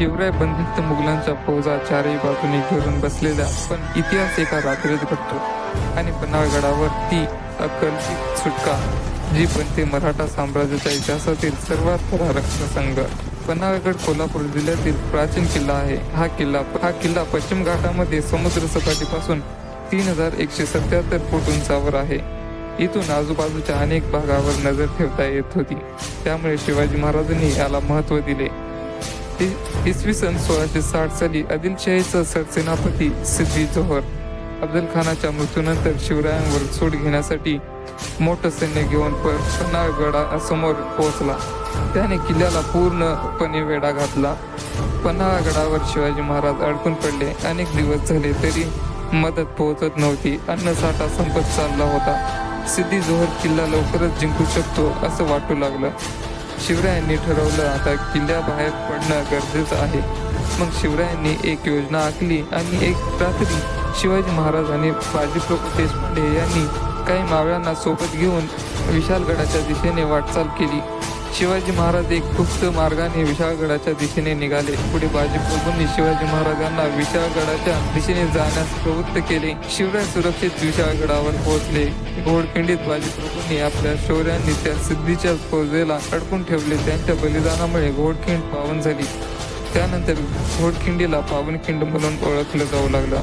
शिवराय बंदिस्त मुघलांच्या फौजा चारही बाजूने घेरून बसलेल्या पण इतिहास एका रात्रीत घडतो आणि पन्हाळगडावर ती अकल्पित सुटका जी बनते मराठा साम्राज्याच्या इतिहासातील सर्वात थरारक प्रसंग पन्हाळगड कोल्हापूर जिल्ह्यातील प्राचीन किल्ला आहे. हा किल्ला हा किल्ला पश्चिम घाटामध्ये समुद्र सपाटीपासून तीन हजार एकशे सत्याहत्तर फूट उंचावर आहे. इथून आजूबाजूच्या अनेक भागावर नजर ठेवता येत होती. त्यामुळे शिवाजी महाराजांनी याला महत्त्व दिले. इसवी सन सोळाशे साठ साली आदिलशाहीचा सरसेनापती सिद्धी जोहर अफजल खानाच्या मृत्यूनंतर शिवरायांवर सूट घेण्यासाठी मोठं सैन्य घेऊन प- पन्हाळगडासमोर पोहोचला. त्याने किल्ल्याला पूर्णपणे वेढा घातला. पन्हाळगडावर शिवाजी महाराज अडकून पडले. अनेक दिवस झाले तरी मदत पोहोचत नव्हती. अन्नसाठा संपत चालला होता. सिद्धी जोहर किल्ला लवकरच जिंकू शकतो असं वाटू लागलं. शिवरायांनी ठरवलं आता किल्ल्याबाहेर पडणं गरजेचं आहे. मग शिवरायांनी एक योजना आखली आणि एक रात्री शिवाजी महाराज आणि बाजीप्रभू देशपांडे यांनी काही मावळ्यांना सोबत घेऊन विशालगडाच्या दिशेने वाटचाल केली. शिवाजी महाराज एक गुप्त मार्गाने विशाळगडाच्या दिशेने निघाले. पुढे बाजीप्रभूंनी शिवाजी महाराजांना विशाळगडाच्या दिशेने जाण्यास प्रवृत्त केले. शिवराय सुरक्षित विशाळगडावर पोहोचले. घोडखिंडीत बाजीप्रभूंनी आपल्या शौर्याने त्या सिद्धीच्या फौजेला अडकून ठेवले. त्यांच्या बलिदानामुळे घोडखिंड पावन झाली. त्यानंतर घोडखिंडीला पावनखिंड म्हणून ओळखलं जाऊ लागलं.